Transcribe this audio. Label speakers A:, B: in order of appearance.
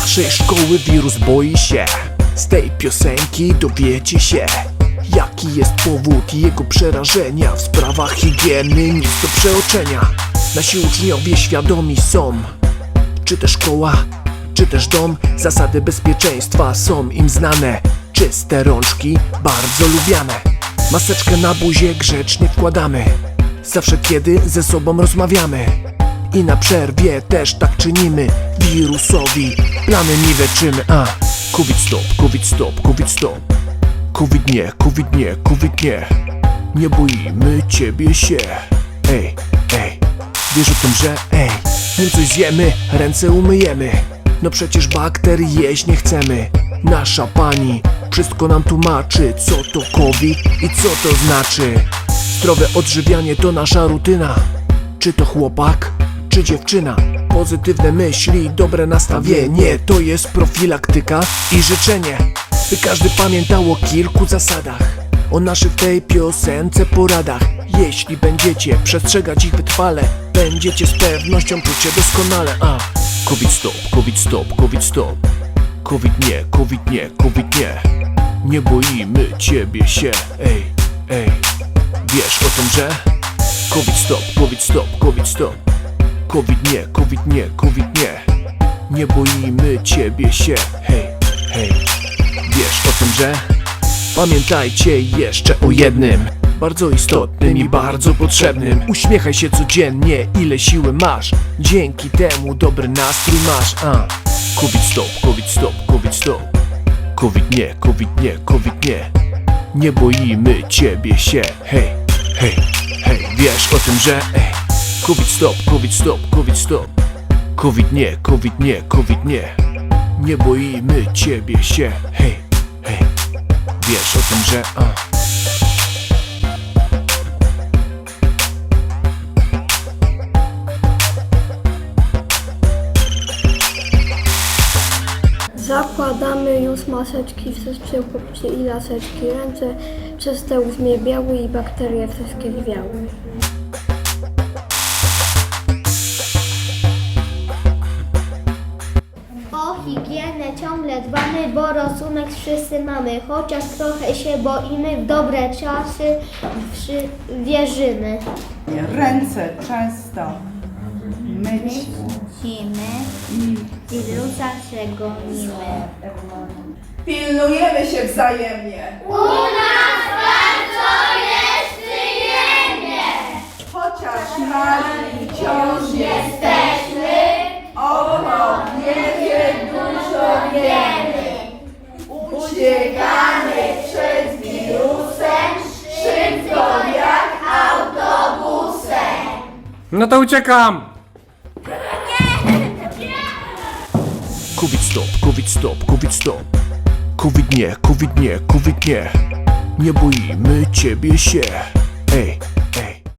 A: naszej szkoły wirus boi się. Z tej piosenki dowiecie się Jaki jest powód jego przerażenia. W sprawach higieny nic do przeoczenia. Nasi uczniowie świadomi są Czy też szkoła, czy też dom. Zasady bezpieczeństwa są im znane. Czyste rączki, bardzo lubiane. Maseczkę na buzię grzecznie wkładamy. Zawsze kiedy ze sobą rozmawiamy. I na przerwie też tak czynimy Wirusowi. Plany niweczymy A, covid stop, covid stop, covid stop. Covid nie, covid nie, covid nie. Nie boimy ciebie się. Ej, ej. Wiesz o tym, że ej. Nim coś zjemy, ręce umyjemy. No przecież bakterii jeść nie chcemy. Nasza pani wszystko nam tłumaczy Co to covid i co to znaczy. Zdrowe odżywianie to nasza rutyna. Czy to chłopak, czy dziewczyna Pozytywne myśli, dobre nastawienie To jest profilaktyka i życzenie. By każdy pamiętał o kilku zasadach O naszych tej piosence poradach. Jeśli będziecie przestrzegać ich wytrwale Będziecie z pewnością czuć się doskonale. A Covid stop, covid stop, covid stop. Covid nie, covid nie, covid nie. Nie boimy ciebie się. Ej, ej. Wiesz o tym, że? Covid stop, covid stop, covid stop Covid nie, covid nie, covid nie. Nie boimy ciebie się. Hej, hej. Wiesz o tym, że? Pamiętajcie jeszcze o jednym. Bardzo istotnym i bardzo potrzebnym. Uśmiechaj się codziennie, ile siły masz. Dzięki temu dobry nastrój masz A. Covid stop, covid stop, covid stop. Covid nie, covid nie, covid nie. Nie boimy ciebie się. Hej, hej, hej. Wiesz o tym, że Covid stop, covid stop, covid stop Covid nie, covid nie, covid nie Nie boimy ciebie się Hej, hej Wiesz o tym, że a.
B: Zakładamy już maseczki, wszystkie chłopcy i laseczki. Ręce czyste, uzmiebiały i bakterie wszystkie zwiały.
C: O higienę ciągle dbamy, bo rozumek wszyscy mamy. Chociaż trochę się boimy, w dobre czasy wszy- wierzymy.
D: Ręce często myć
C: Musimy wirusa przegonimy.
D: Pilnujemy się wzajemnie. U nas
E: No to uciekam!
A: Covid stop, covid stop, covid stop. Covid nie, covid nie, covid nie. Nie boimy ciebie się. Ej,